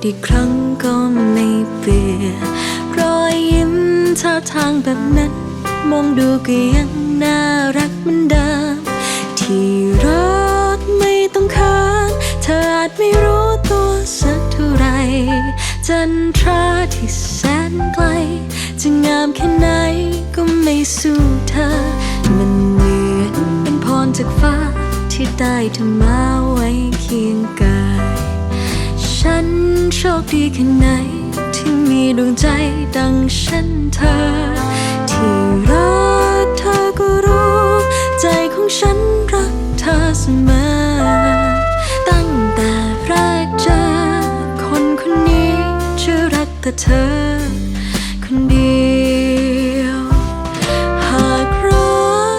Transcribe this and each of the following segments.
ดอีกครั้งก็ไม่เบื่อรอยยิ้มท่าทางแบบนั้น มองดูก็ยังน่ารักเหมือนเดิมที่รักไม่ต้องค้างเธออาจไม่รู้ตัวสักเท่าไร จันทราที่แสนไกล จะงามแค่ไหนก็ไม่สู้เธอ มันเหมือนเป็นพรจากฟ้าที่ได้เธอมาไว้เคียง ฉันโชคดีแค่ไหน ที่มีดวงใจดังฉันเธอ ที่รักเธอก็รู้ ใจของฉันรักเธอเสมอ ตั้งแต่แรกเจอ คนคนนี้จะรักแต่เธอ คนเดียว หากรั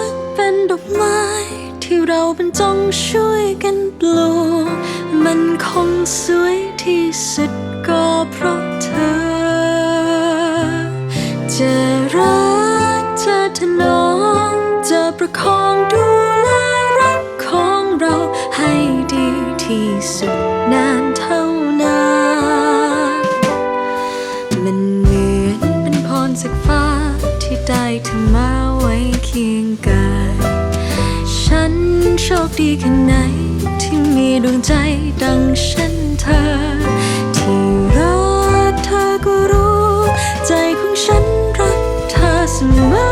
กเป็นดอกไม้ ที่เราเป็นจงช่วยกันปลูกมันคงสวย ที่สุดก็เพราะเธอ จะรักจะถนอมจะประคองดูแลรักของเราให้ดีที่สุดนานเท่านานมันเหมือนเป็นพรจากฟ้าที่ได้เธอมาไว้เคียงกาย ฉันโชคดีแค่ไหน ดวงใจดังฉันเธอ ที่รักเธอก็รู้ ใจของฉันรักเธอเสมอ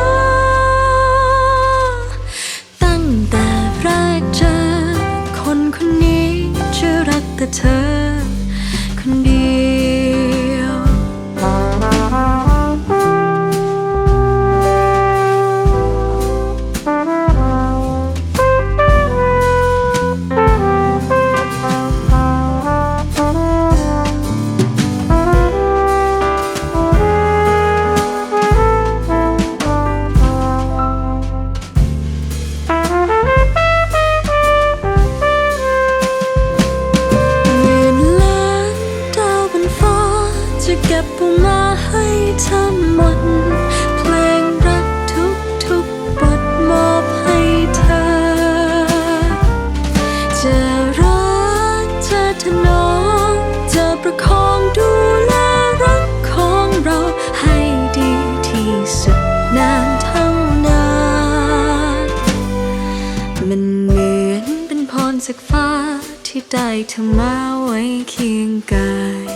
ได้เธอมาไว้เคียงกาย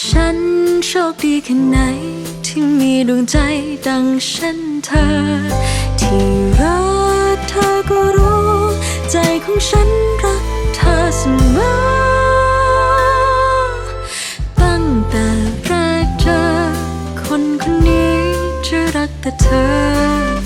ฉันโชคดีแค่ไหน ที่มีดวงใจดังฉันเธอ ที่รักเธอก็รู้ ใจของฉันรักเธอเสมอตั้งแต่แรกเจอคนคนนี้จะรักแต่เธอ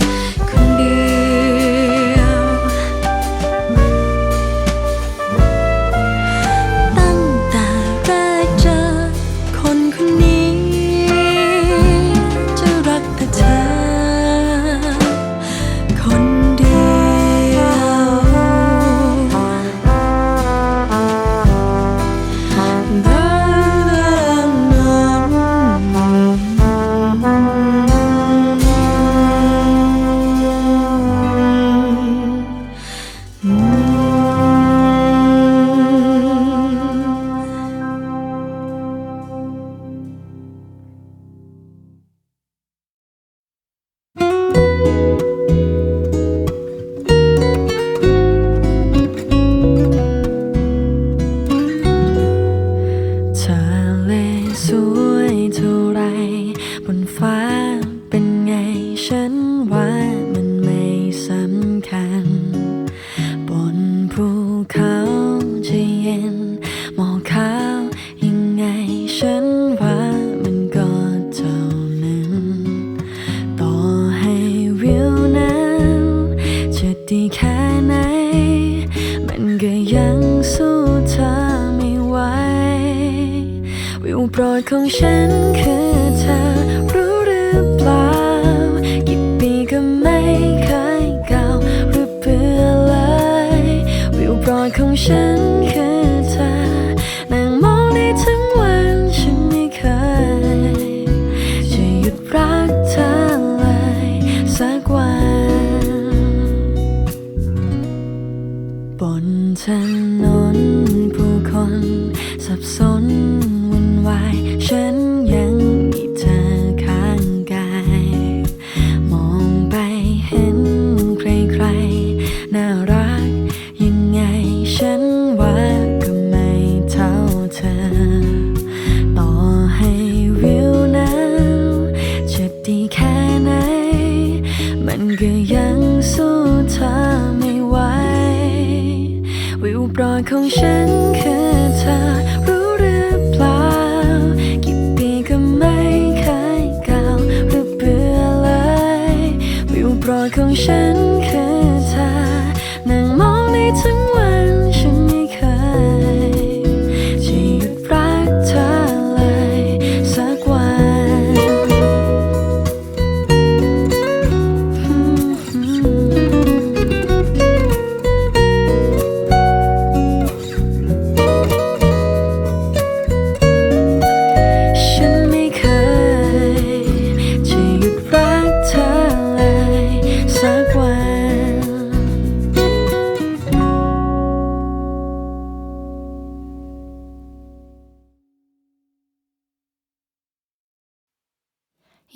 ดีแค่ไหน มันก็ยังสู้เธอไม่ไหววิวโปรดของฉันคือ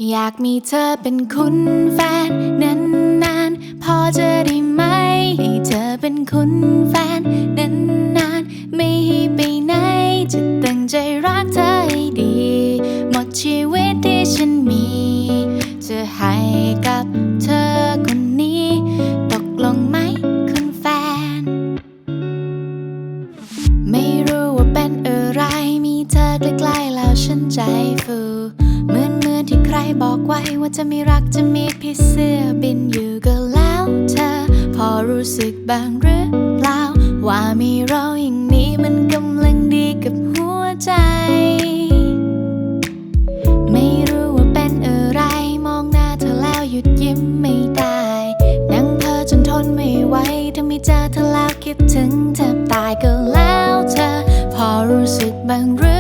อยากมีเธอเป็นคุณแฟนนานๆพอจะได้ไหม ให้เธอเป็นคุณแฟนนานๆไม่ให้ไปไหน จะตั้งใจรักเธอให้ดี หมดชีวิตที่ฉันมี จะให้กับเธอคนนี้ ตกลงไหมคุณแฟน ไม่รู้ว่าเป็นอะไร มีเธอใกล้ๆแล้วฉันใจฟู บอกไว้ว่าจะม่รักจะมีพี่เสื้อบินอยู่ก็แล้วเธอ พอรู้สึกบ้างหรือเปล่า ว่ามีเราอย่างนี้มันกำลังดีกับหัวใจ ไม่รู้ว่าเป็นอะไร มองหน้าเธอแล้วหยุดยิ้มไม่ได้ นั่งเธอจนทนไม่ไหวถ้าไม่เจอเธอแล้วคิดถึงแทบตายก็แล้วเธอ พอรู้สึกบ้างหรือ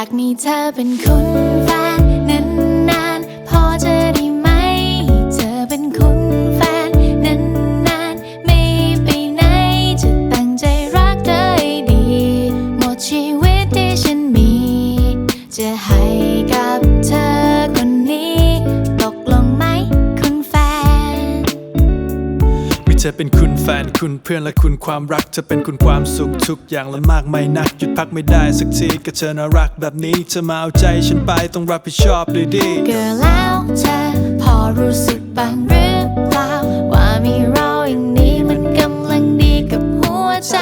ากมีเธอเป็นคน เธอเป็นคุณแฟนคุณเพื่อนและคุณความรักเธอเป็นคุณความสุขทุกอย่างและมากไม่นักหยุดพักไม่ได้สักทีก็เธอน่ารักแบบนี้เธอมาเอาใจฉันไปต้องรับผิดชอบด้วยดีเก็แล้วเธอพอรู้สึกบ้างหรือเปล่าว่ามีเราอย่างนี้มันกำลังดีกับหัวใจ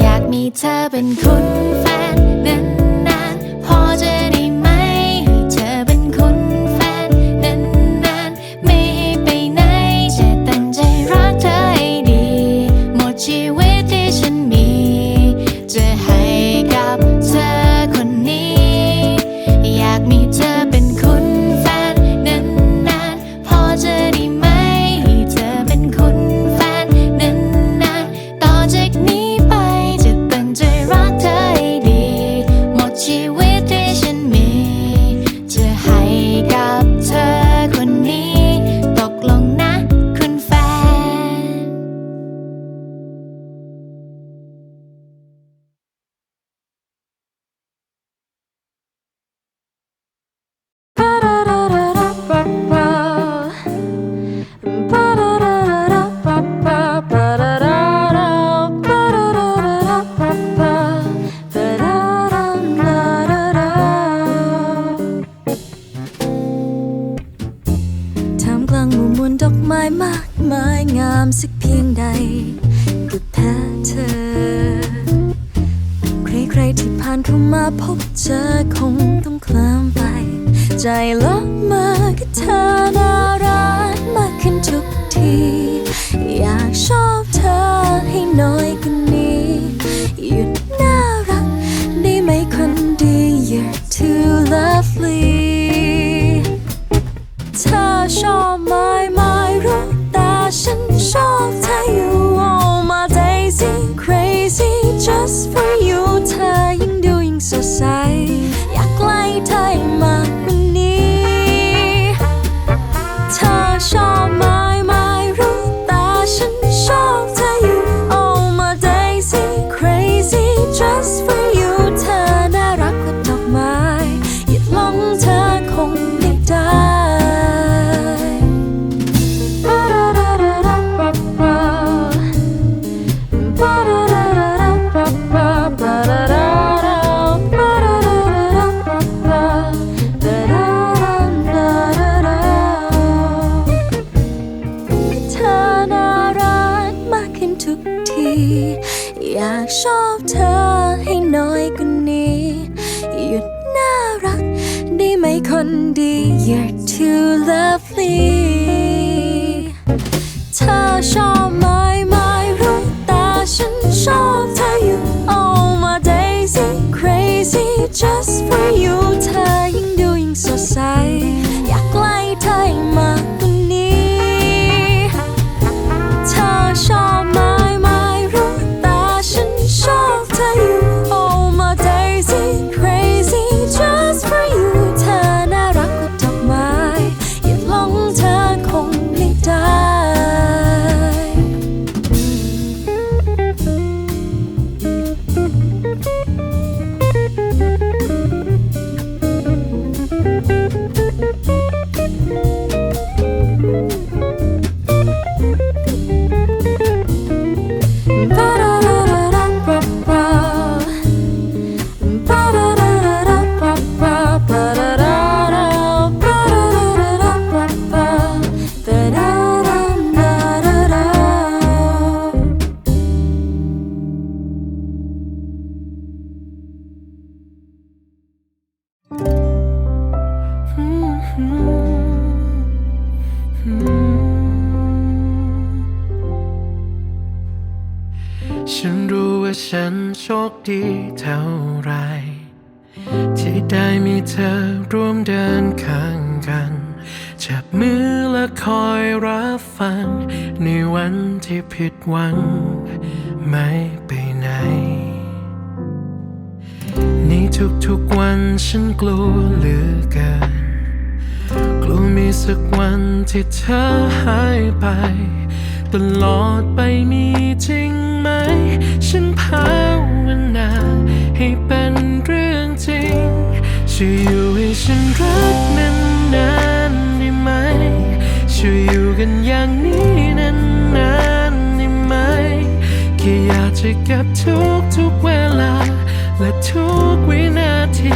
อยากมีเธอเป็นคุณแฟนนาน for you ฉันโชคดีเท่าไร ที่ได้มีเธอร่วมเดินข้างกัน จับมือและคอยรับฟัง ในวันที่ผิดหวัง ไม่ไปไหน ในทุกๆวันฉันกลัวเหลือเกินกลัวมีสักวันที่เธอหายไป ตลอดไปมีจริงไหม ฉันภาวนาให้เป็นเรื่องจริงช่วยอยู่ให้ฉันรักนานๆได้ไหมช่วยอยู่กันอย่างนี้นานๆได้ไหมแค่อยากจะเก็บทุกทุกๆเวลา และทุกวินาที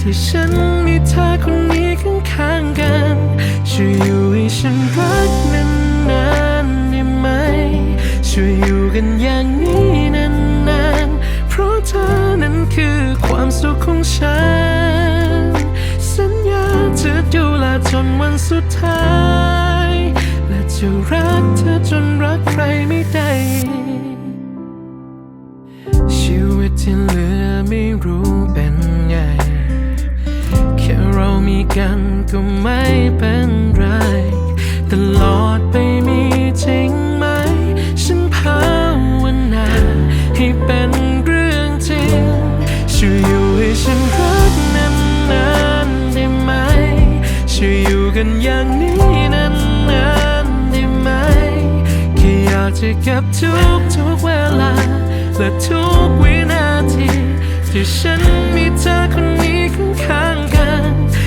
ที่ฉันมีเธอคนนี้ข้างๆกันช่วยอยู่ให้ฉันรักนาน ช่วยอยู่กันอย่างนี้นานๆ เพราะเธอนั้นคือความสุขของฉัน สัญญาจะดูแลจนวันสุดท้าย และจะรักเธอจนรักใครไม่ได้ ชีวิตที่เหลือไม่รู้เป็นไง แค่เรามีกันก็ไม่เป็นไร ตลอดไป กันอย่างนี้นานๆได้ไหมแค่อยากจะเก็บทุกทุกๆเวลา และทุกวินาที ที่ฉันมีเธอคนนี้ข้างๆกัน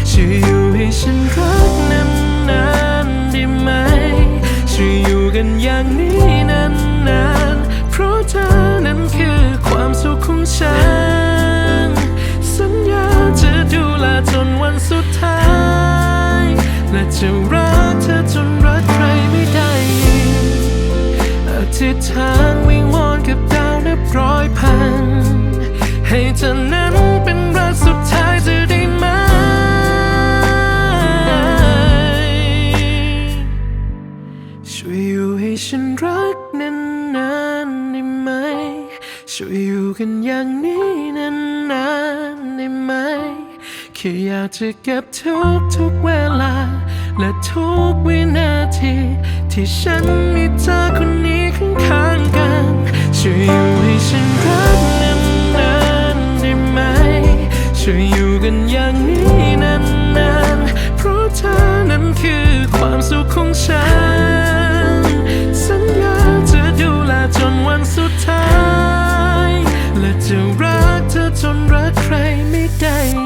ช่วยอยู่ให้ฉันรักนานๆได้ไหมช่วยอยู่กันอย่างนี้นานๆเพราะเธอนั้นคือความสุขของฉัน ธิษฐานวิงวอนกับดาวนับร้อยพัน ให้เธอนั้นเป็นรักสุดท้ายจะได้ไหม ช่วยอยู่ให้ฉันรักนานๆได้ไหม ช่วยอยู่กันอย่างนี้นานๆได้ไหม แค่อยากจะเก็บทุกทุกๆเวลา และทุกวินาที ที่ฉันมีเธอคนนี้ข้างๆกันช่วยอยู่ให้ฉันรักนานๆได้ไหมช่วยอยู่กันอย่างนี้นานๆเพราะเธอนั้นคือความสุขของฉัน สัญญาจะดูแลจนวันสุดท้าย และจะรักเธอจนรักใครไม่ได้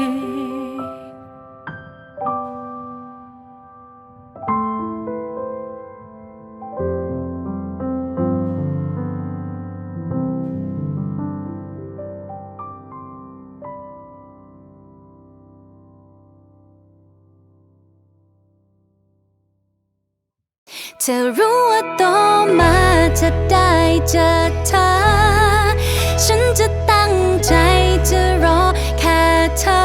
จะได้เจอเธอ ฉันจะตั้งใจจะรอแค่เธอ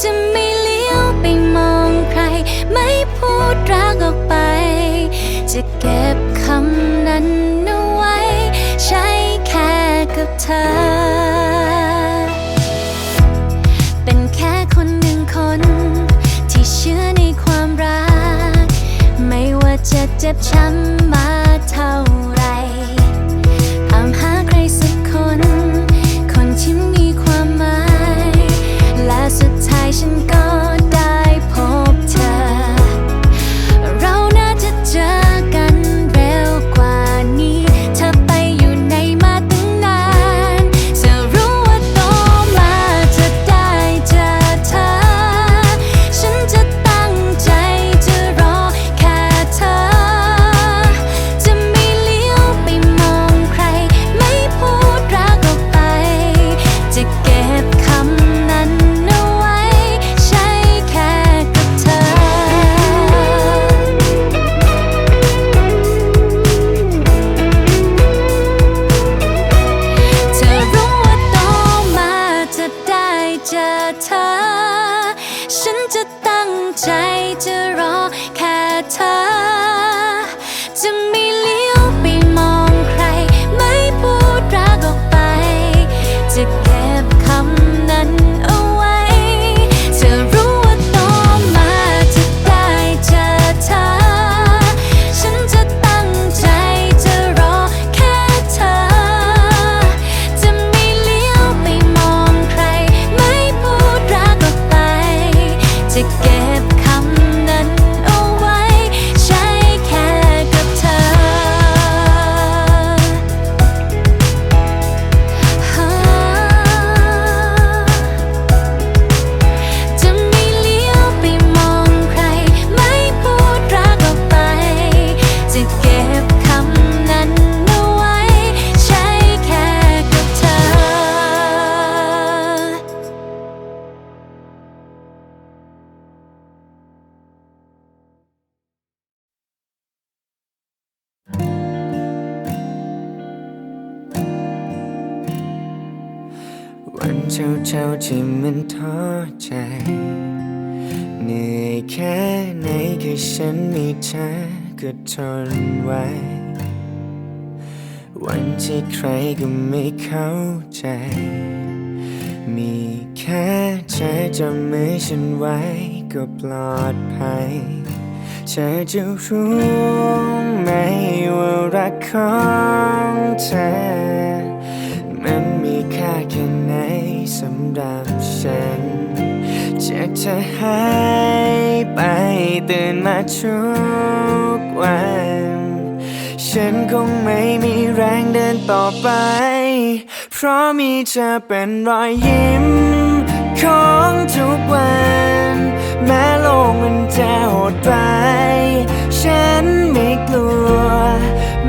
จะไม่เลี้ยวไปมองใคร ไม่พูดรักออกไป จะเก็บคำนั้นเอาไว้ ใช้แค่กับเธอจะเจ็บช้ำมา มันท้อใจ เหนื่อยแค่ไหนแค่ฉันมีเธอก็ทนไว้ วันที่ใครก็ไม่เข้าใจ มีแค่เธอจับมือฉันไว้ก็ปลอดภัยเธอจะรู้ไหมว่ารักของเธอ มันมีค่าแค่ไหนสำหรับ ฉันจากเธอหายไปตื่นมาทุกวัน ฉันคงไม่มีแรงเดินต่อไป เพราะมีเธอเป็นรอยยิ้มของทุกวัน แม้โลกมันจะโหดร้ายฉันไม่กลัว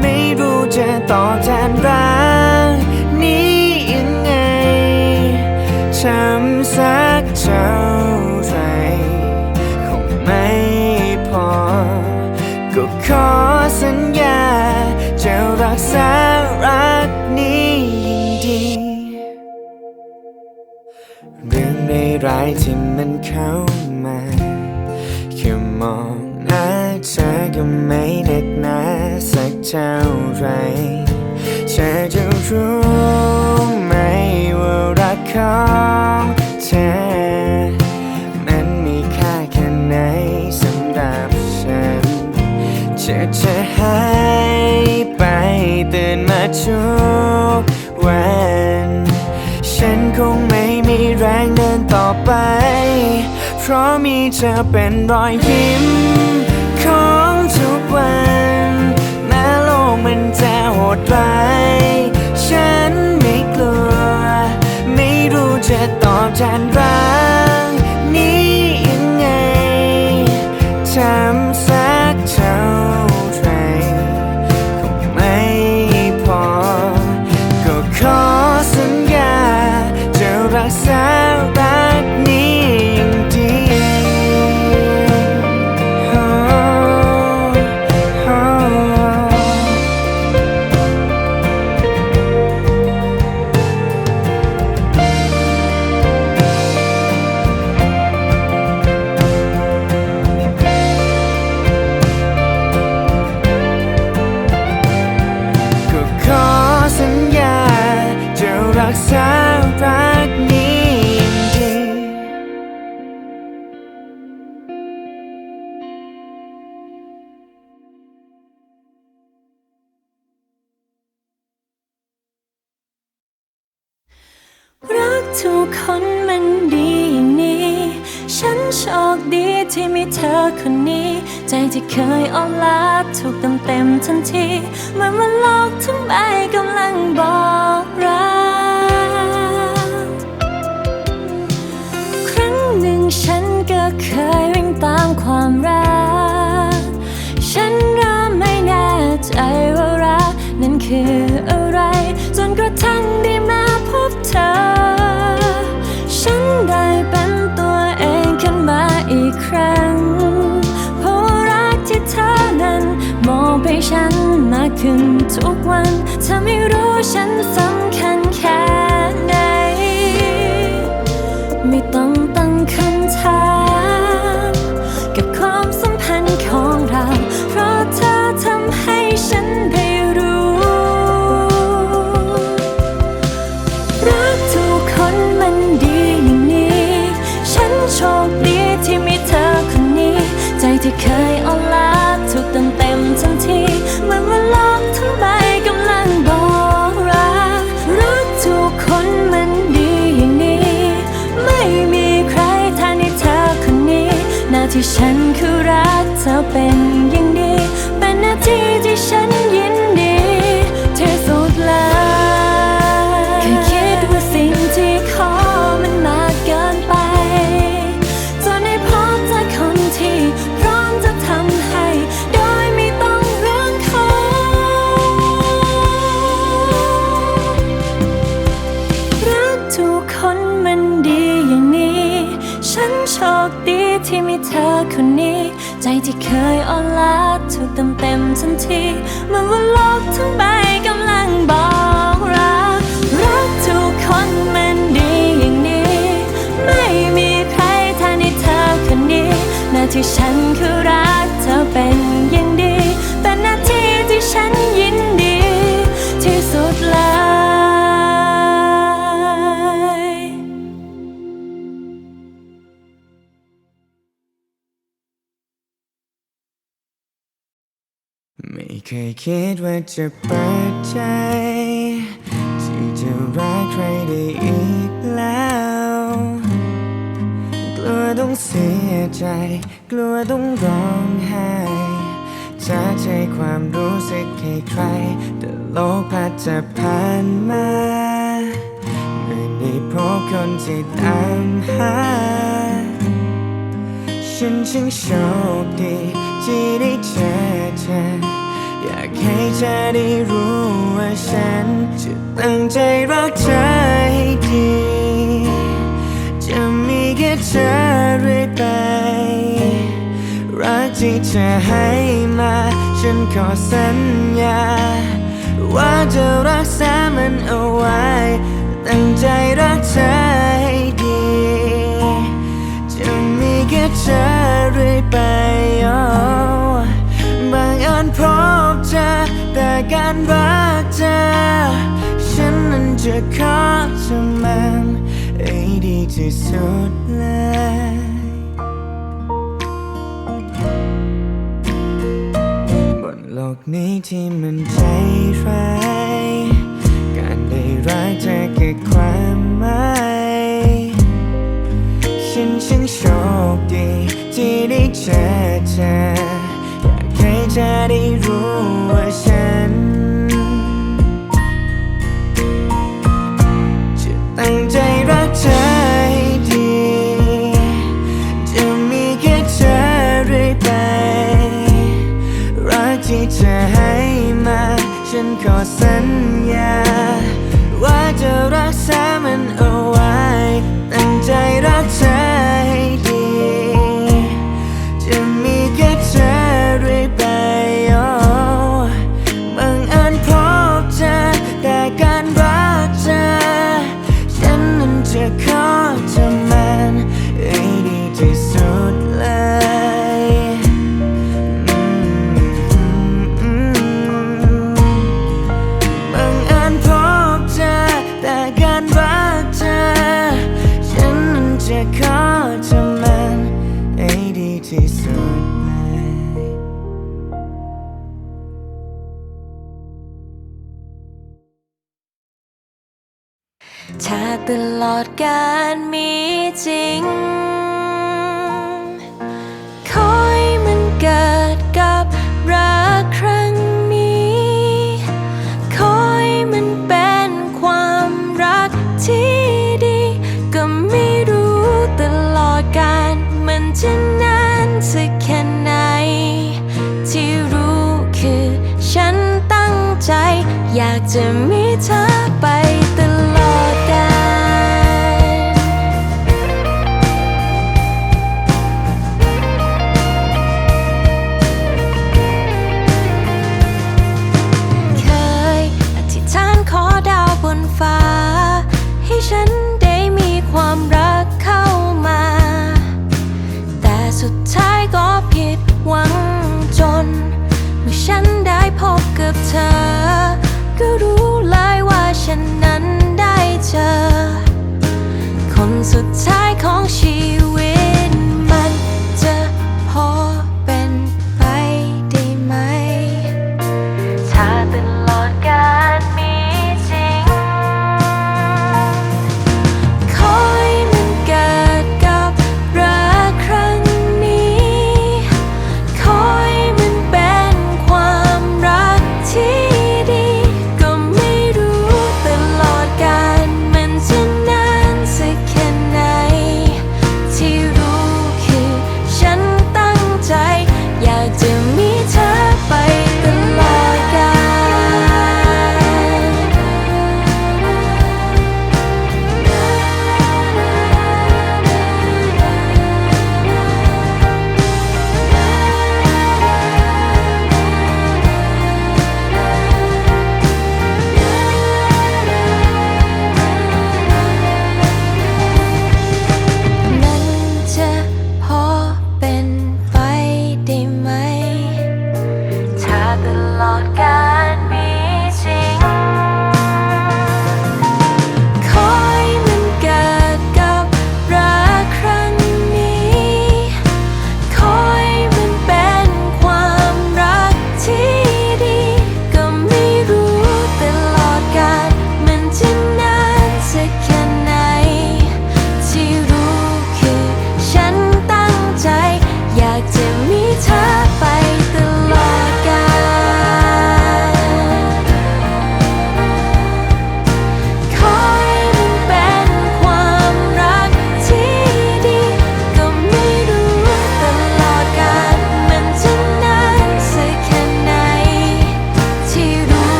ไม่รู้จะต่อแทนรัก ทำสักเท่าไรคงไม่พอ ก็ขอสัญญา จะรักษารักนี้ยิ่งดี เรื่องร้ายที่มันเข้ามาแค่มองหน้าเธอก็ไม่เด็กหนาสักเท่าไรเธอจะรู้ ของเธอมันมีค่าแค่ไหนสำหรับฉันเธอจะหายไปตื่นมาทุกวัน ฉันคงไม่มีแรงเดินต่อไป เพราะมีเธอเป็นรอยยิ้มของทุกวัน แม้โลกมันจะโหดร้าย รู้จะตอบแทนรัก ทุกคนมันดีอย่างนี้ ฉันโชคดีที่มีเธอคนนี้ ใจที่เคยอ่อนล้าถูกเต็มเต็มทันทีเหมือนว่าโลกทั้งใบกำลังบอกรักครั้งหนึ่งฉันก็เคยวิ่งตามความรัก ฉันเริ่มไม่แน่ใจว่ารักนั้นคือ ง เพราะรักที่เธอนั้นมองไปฉันมากขึ้นทุกวันเธอไม่รู้ฉันสำคัญแค่ ใจ ธอคนนี้ ใจที่เคยอ่อนล้าถูกเต็มเต็มทันทีเหมือนว่าโลกทั้งใบกำลังบอกรัก รักทุกคนมันดีอย่างนี้ ไม่มีใครแทนในเธอคนนี้หน้าที่ฉันคือรักเธอเป็นอย่างดี เป็นหน้าที่ที่ฉันยิน เคยคิดว่าจะเปิดใจ ที่จะรักใครได้อีกแล้ว กลัวต้องเสียใจ กลัวต้องร้องไห้จากใจความรู้สึกให้ใคร แต่โลกพัดจะผ่านมาเมื่อได้พบคนที่ตามหา ฉันช่างโชคดีที่ได้เจอเธอ อยากให้เธอได้รู้ว่าฉันจะตั้งใจรักเธอให้ดี จะมีแค่เธอเรื่อยไป รักที่เธอให้มา ฉันขอสัญญา ว่าจะรักษามันเอาไว้ ตั้งใจรักเธอให้ดี จะมีแค่เธอเรื่อยไปโอ้บางอันพบเธอ แต่การรักเธอ ฉันนั้นจะขอเธอมันให้ดีที่สุดเลยบนโลกนี้ที่มันใจร้าย